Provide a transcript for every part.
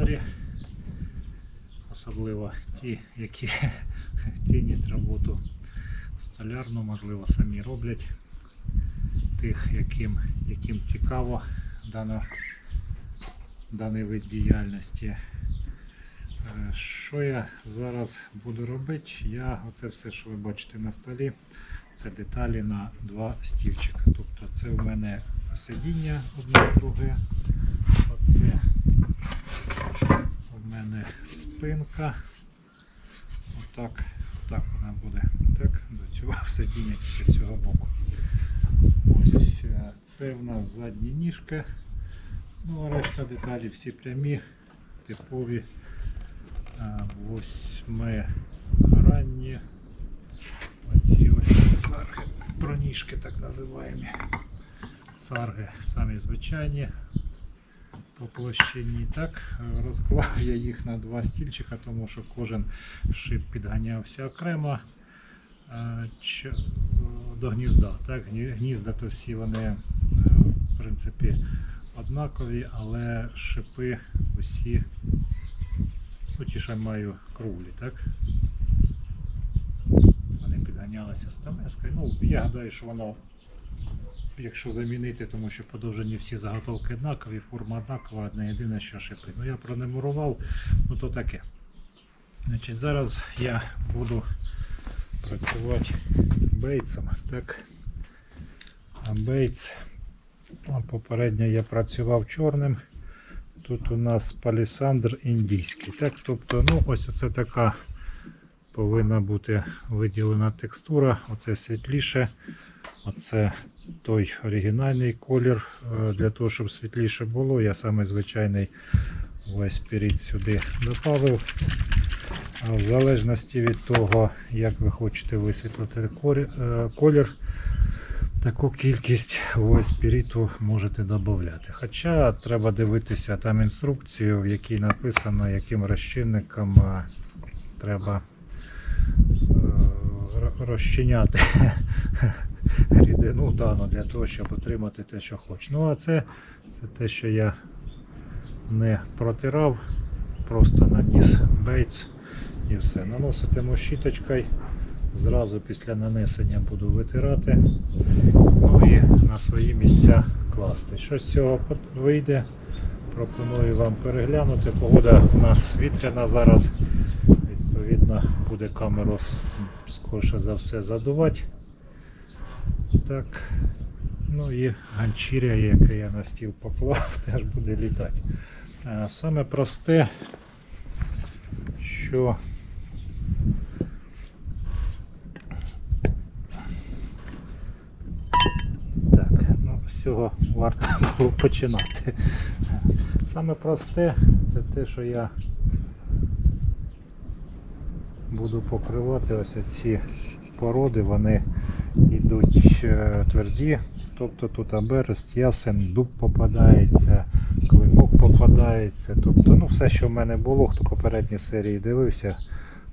господарі. Особливо ті, які цінять роботу столярну, можливо, самі роблять. Тих, яким, яким цікаво дана, даний вид діяльності. Е, Що я зараз буду робити? Я оце все, що ви бачите на столі, це деталі на два стільчика. Тобто це в мене сидіння одне друге. Оце у мене спинка. Отак, отак вона буде. Так, до цього сидіння тільки з цього боку. Ось е, це в нас задні ніжки. Ну, а решта деталі всі прямі, типові е, восьмигранні. Оці ось царги, броніжки так називаємо. Царги самі звичайні по площині. Так, е, розклав я їх на два стільчика, тому що кожен шип підганявся окремо ч- е, до гнізда. Так, гнізда то всі вони в принципі однакові, але шипи усі, ну, ті, що маю круглі, так? Вони підганялися стамескою. Ну, я гадаю, що воно якщо замінити, тому що подовжені всі заготовки однакові, форма однакова, одне єдине, що шипи. Ну я пронумерував, ну то таке. Значить, зараз я буду працювати бейтсом. Так. А бейтс. Попередньо я працював чорним. Тут у нас палісандр індійський. Так, тобто, ну, ось оце така повинна бути виділена текстура. Оце світліше. Оце той оригінальний колір. Е, Для того, щоб світліше було, я саме звичайний весь перід сюди додав. В залежності від того, як ви хочете висвітлити е, колір, таку кількість ось спіріту можете додати. Хоча треба дивитися там інструкцію, в якій написано, яким розчинником е, треба розчиняти рідину дану для того, щоб отримати те, що хочу. Ну а це, це те, що я не протирав, просто наніс бейтс і все. Наноситиму щіточкою. Зразу після нанесення буду витирати. Ну і на свої місця класти. Що з цього вийде, пропоную вам переглянути. Погода у нас вітряна зараз. Відповідно, буде камеру скорше за все задувати. Так. Ну і ганчіря, яке я на стіл поклав, теж буде літати. Е, Саме просте, що так, ну з цього варто було починати. Саме просте це те, що я буду покривати ось ці породи, вони йдуть е, тверді, тобто тут аберест, ясен, дуб попадається, клинок попадається. Тобто, ну, все, що в мене було, хто попередні серії дивився,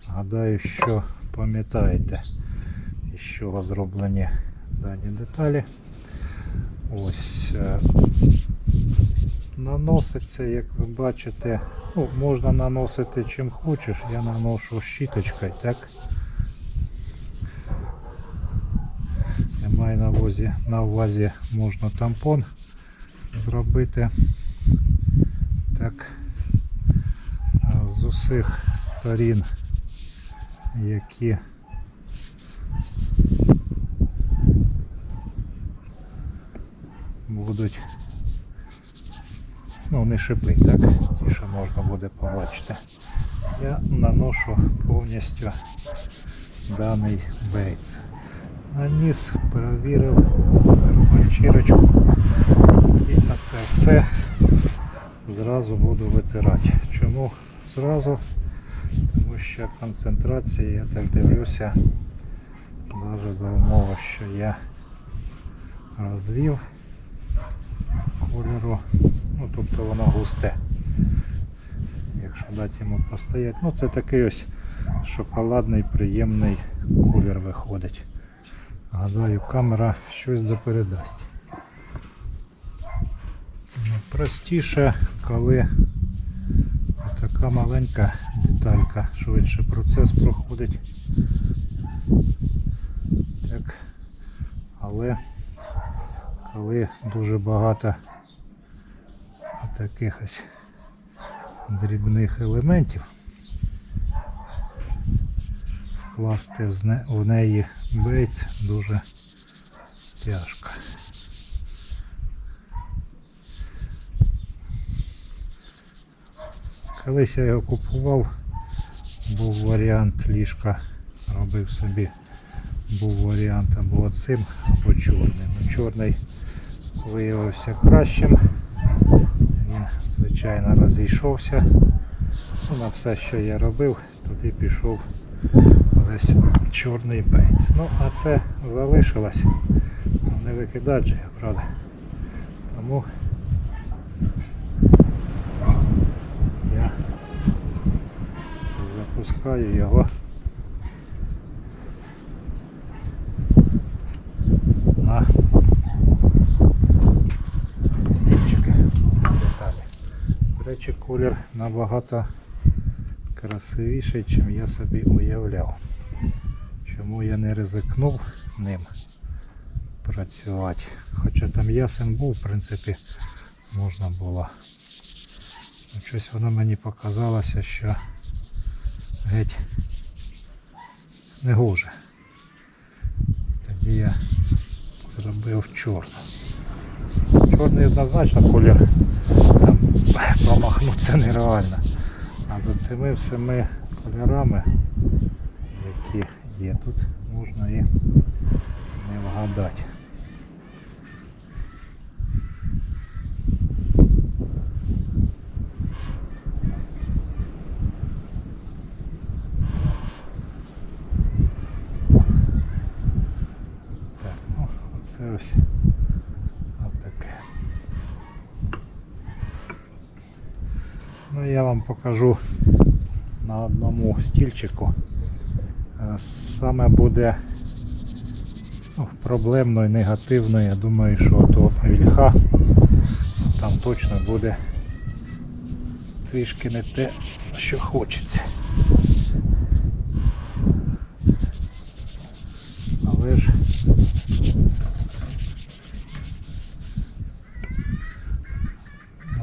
гадаю, що пам'ятаєте, із чого зроблені дані деталі. Ось е, наноситься, як ви бачите, ну, можна наносити чим хочеш, я наношу щіточкою, так? Я маю на увазі, на увазі можна тампон зробити. Так, з усіх сторін, які будуть ну, не шипи, так, ті, що можна буде побачити. Я наношу повністю даний бейц. Наніс, перевірив, беру ганчірочку і на це все зразу буду витирати. Чому зразу? Тому що концентрація, я так дивлюся, навіть за умови, що я розвів кольору, ну тобто воно густе. Якщо дати йому постояти, ну це такий ось шоколадний приємний колір виходить. Гадаю, камера щось допередасть. простіше, коли така маленька деталька, швидше процес проходить. Так. Але коли дуже багато таких дрібних елементів, вкласти в неї бейц дуже тяжко. Колись я його купував, був варіант ліжка, робив собі, був варіант або цим, або чорним. Чорний виявився кращим. Звичайно, розійшовся. На все, що я робив, туди пішов весь чорний бейц. Ну, а це залишилось. Не викидати же, правда. Тому я запускаю його на стільчики деталі. До речі, колір набагато красивіший, чим я собі уявляв. Чому я не ризикнув ним працювати. Хоча там ясен був, в принципі, можна було. Ну, Щось воно мені показалося, що геть не гоже. Тоді я зробив чорну. Чорний однозначно колір промахнутися нереально. А за цими всіми кольорами, які є тут, можна і не вгадати. Так, ну, оце ось отаке. Ну, я вам покажу на одному стільчику. Е, Саме буде ну, і негативно. Я думаю, що то вільха там точно буде трішки не те, що хочеться. Але ж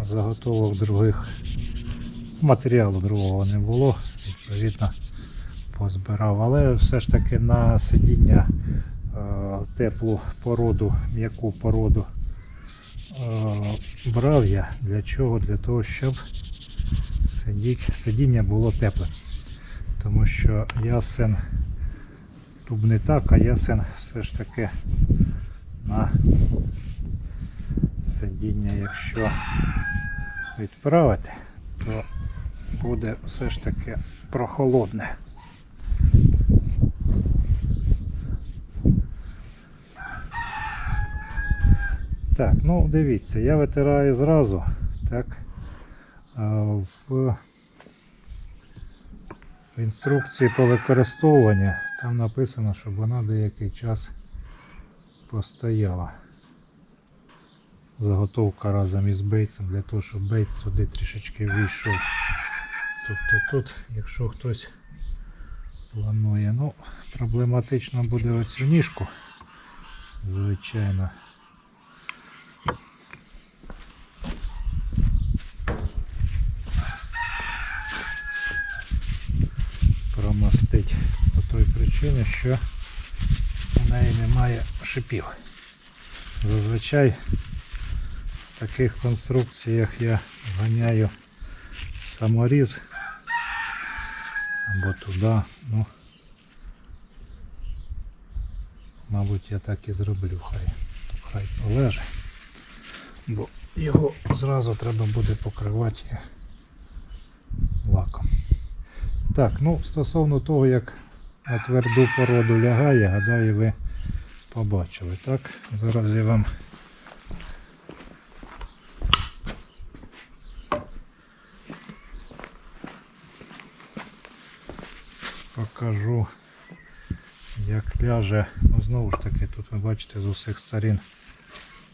заготовок других матеріалу другого не було, відповідно позбирав. Але все ж таки на сидіння е, теплу породу, м'яку породу е, брав я. Для чого? Для того, щоб сидіння було тепле. Тому що ясен тут не так, а ясен все ж таки на сидіння, якщо відправити, то буде все ж таки прохолодне. Так, ну дивіться, я витираю зразу, так. В, в інструкції по використовуванню там написано, щоб вона деякий час постояла. Заготовка разом із бейтсом для того, щоб бейт сюди трішечки вийшов. Тобто тут, якщо хтось планує, ну, проблематично буде оцю ніжку, звичайно. Промастить по той причині, що у неї немає шипів. Зазвичай в таких конструкціях я ганяю саморіз або туди. Ну, мабуть, я так і зроблю, хай, хай полежить. Бо його зразу треба буде покривати лаком. Так, ну стосовно того, як на тверду породу лягає, гадаю, ви побачили. Так, зараз я вам покажу, як ляже. Ну, знову ж таки, тут ви бачите з усіх сторін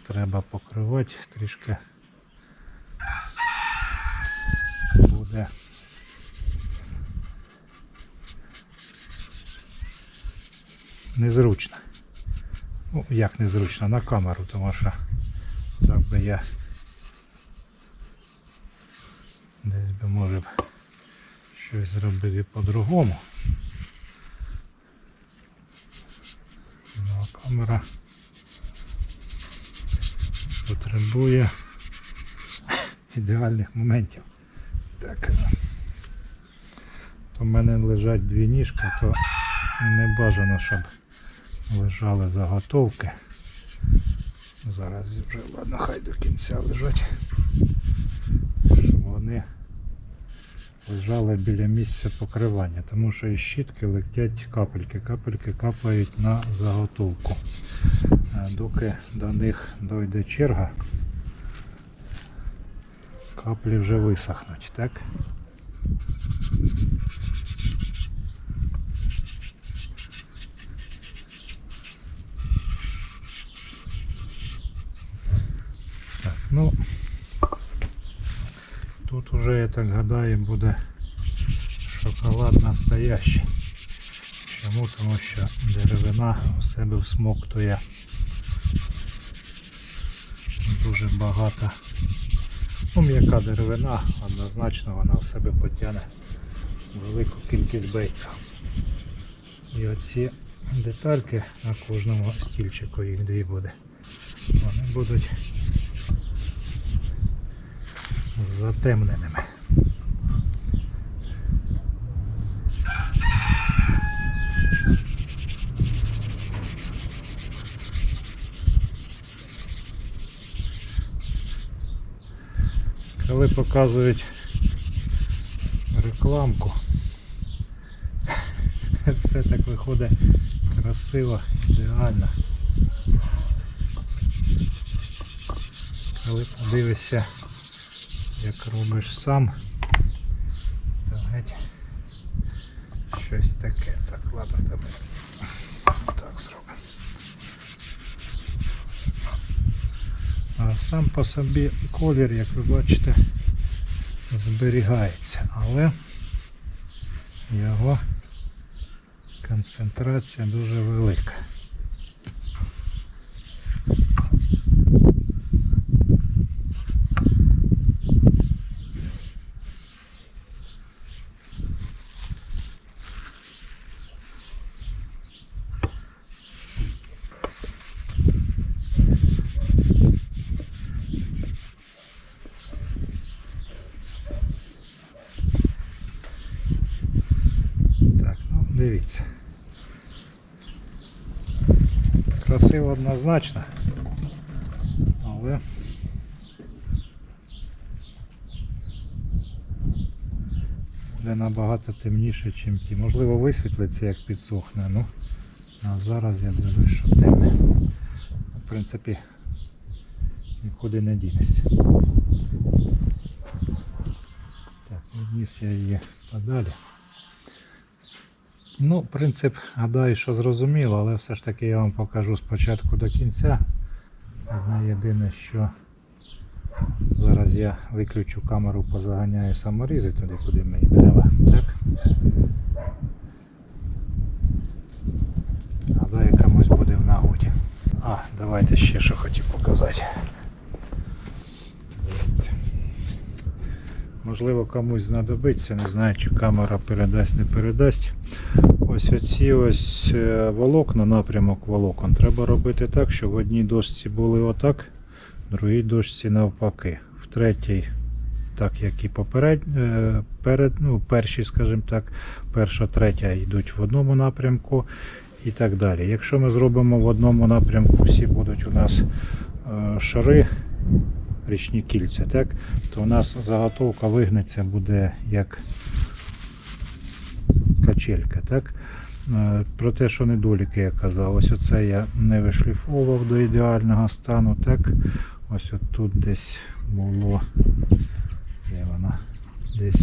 треба покривати трішки буде незручно. Ну, як незручно, на камеру, тому що так би я десь би може б щось зробив і по-другому. Ну, а камера потребує ідеальних моментів. Так. То в мене лежать дві ніжки, то не бажано, щоб лежали заготовки. Зараз вже ладно, хай до кінця лежать. Щоб вони лежали біля місця покривання, тому що із щітки летять капельки, капельки капають на заготовку. Е, Доки до них дойде черга, каплі вже висохнуть, так? Так, ну тут уже, я так гадаю, буде шоколад настоящий. Чому? Тому що деревина у себе всмоктує дуже багато. Ну, м'яка деревина, однозначно вона в себе потягне велику кількість бейців. І оці детальки на кожному стільчику їх дві буде. Вони будуть затемненими. Коли показують рекламку, все так виходить красиво, ідеально. Коли подивишся, як робиш сам, то геть щось таке. Так, ладно, давай так зробимо. А сам по собі колір, як ви бачите, зберігається, але його концентрація дуже велика. Так, ну дивіться. Красиво однозначно. Але буде набагато темніше, ніж ті. Можливо, висвітлиться, як підсохне, ну а зараз я дивлюсь, що темне. В принципі, нікуди не дінешся. Так, відніс я її подалі. Ну, принцип, гадаю, що зрозуміло, але все ж таки я вам покажу спочатку до кінця. Одне єдине, що зараз я виключу камеру, позаганяю саморізи туди, куди мені треба. Так. Гадаю, комусь буде в нагоді. А, давайте ще що хотів показати. Дивіться. Можливо, комусь знадобиться, не знаю, чи камера передасть, не передасть. Ось оці ось е, волокна, напрямок волокон. Треба робити так, щоб в одній дошці були отак, в другій дошці навпаки. В третій, так як і поперед, е, перед, ну, перші, скажімо так, перша, третя йдуть в одному напрямку і так далі. Якщо ми зробимо в одному напрямку, всі будуть у нас е, шари, річні кільця, так, то у нас заготовка вигнеться буде як качелька. Так? Е, Про те, що недоліки я казав, ось оце я не вишліфовував до ідеального стану. Так? Ось тут десь було де вона? Десь,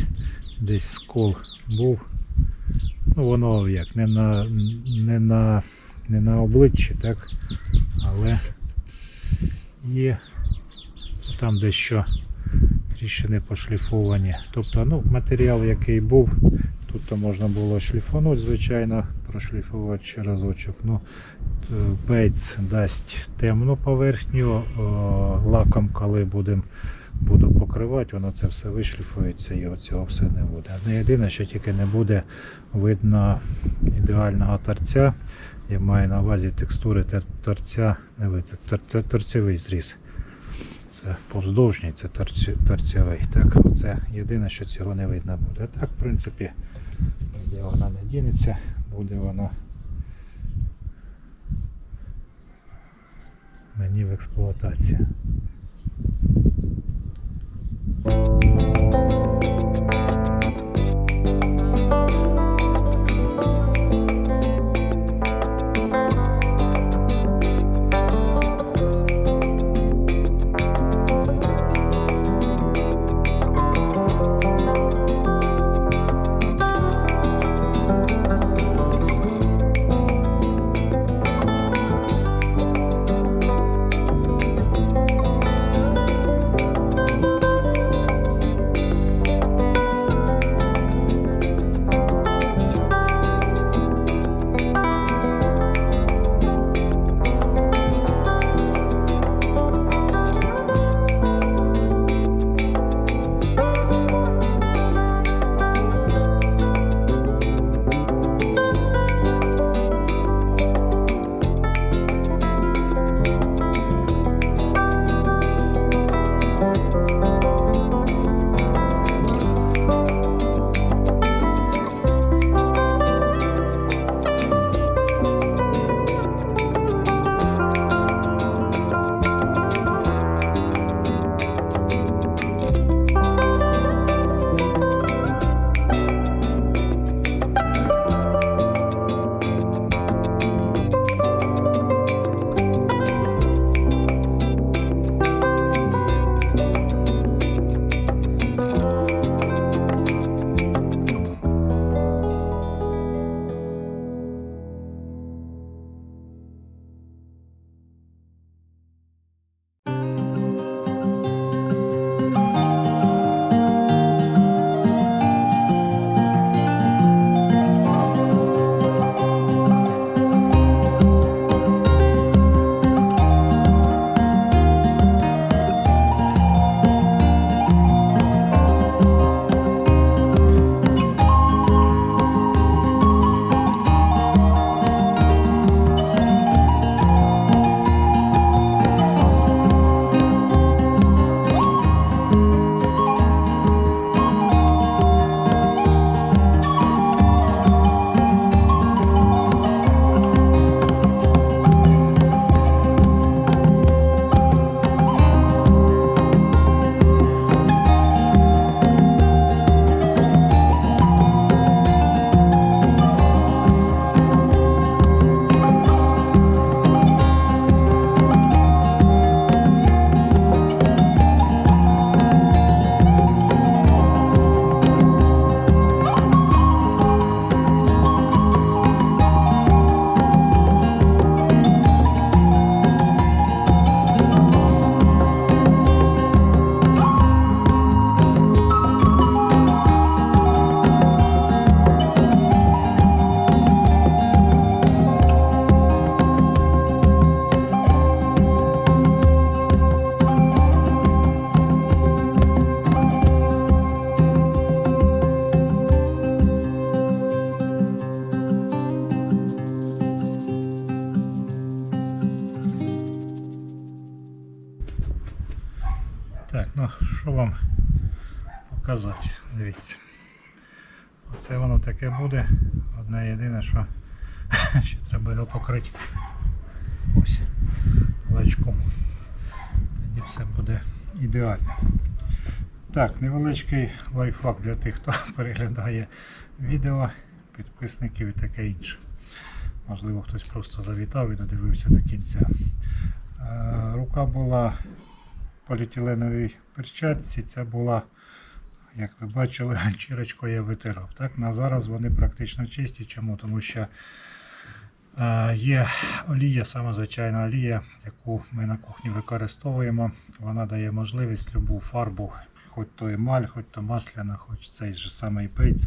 десь скол був. Ну, воно як, не на, не на, не на обличчі, так? але є там дещо тріщини пошліфовані. Тобто ну, матеріал, який був, тут то можна було шліфанути, звичайно, прошліфувати ще разочок. Ну, бейц дасть темну поверхню, лаком, коли будем, буду покривати, воно це все вишліфується і цього все не буде. Не єдине, що тільки не буде видно ідеального торця. Я маю на увазі текстури торця, не ви, це тор- це торцевий зріз. Це повздовжній, це торцевий. Так, це єдине, що цього не видно буде. Так, в принципі, де вона не дінеться, буде вона мені в експлуатації. Таке буде. Одне єдине, що ще треба його покрити. Ось лачком. Тоді все буде ідеально. Так, невеличкий лайфхак для тих, хто переглядає відео, підписників і таке інше. Можливо, хтось просто завітав і додивився до кінця. Е, Рука була в поліетиленовій перчатці. Це була, як ви бачили, ганчірочкою я витирав. Так, на зараз вони практично чисті. Чому? Тому що е, є олія, саме звичайна олія, яку ми на кухні використовуємо. Вона дає можливість любу фарбу, хоч то емаль, хоч то масляна, хоч цей же самий пейц.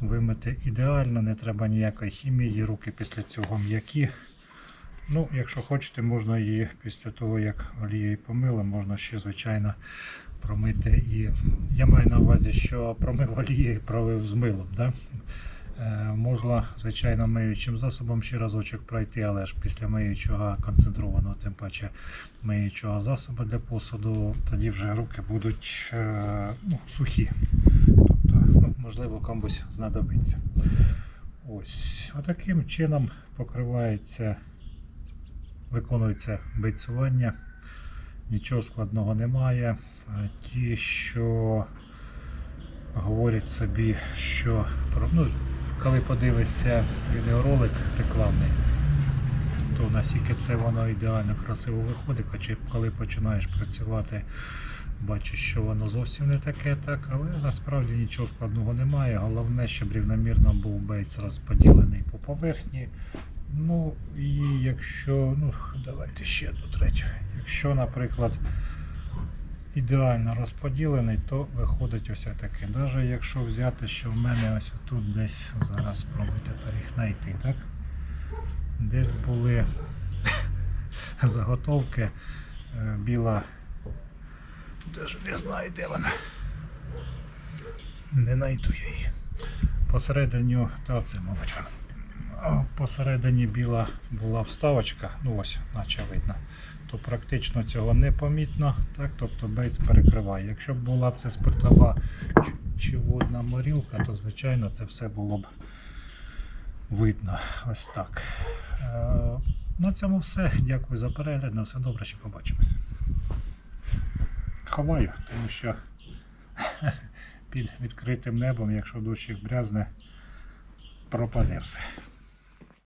Вимити ідеально, не треба ніякої хімії, руки після цього м'які. Ну, якщо хочете, можна її після того, як олією помили, можна ще, звичайно, промити. І я маю на увазі, що промив олією, пролив з милом. Да? Е, можна, звичайно, миючим засобом ще разочок пройти, але ж після миючого концентрованого, тим паче миючого засобу для посуду, тоді вже руки будуть е, ну, сухі. Тобто, ну, можливо, комусь знадобиться. Ось, отаким чином покривається, виконується бейцування. Нічого складного немає. Е, Ті, що говорять собі, що ну, коли подивишся відеоролик рекламний, то наскільки все воно ідеально красиво виходить, хоча коли починаєш працювати, бачиш, що воно зовсім не таке, так, але насправді нічого складного немає. Головне, щоб рівномірно був бейс розподілений по поверхні. Ну і якщо, ну давайте ще до третього. Якщо, наприклад, ідеально розподілений, то виходить ось таке. Навіть якщо взяти, що в мене ось тут десь зараз спробуйте їх знайти, так? Десь були заготовки е, біла. Даже не знаю, де вона. Не знайду я її. Посередині, та це, мабуть, Посередині біла була вставочка, ну ось, наче видно то практично цього не помітно, так, тобто бейц перекриває. Якщо б була б це спиртова чи- водна морілка, то звичайно це все було б видно. Ось так. Е, На цьому все. Дякую за перегляд. На все добре, ще побачимось. Ховаю, тому що під відкритим небом, якщо дощик брязне, пропаде все.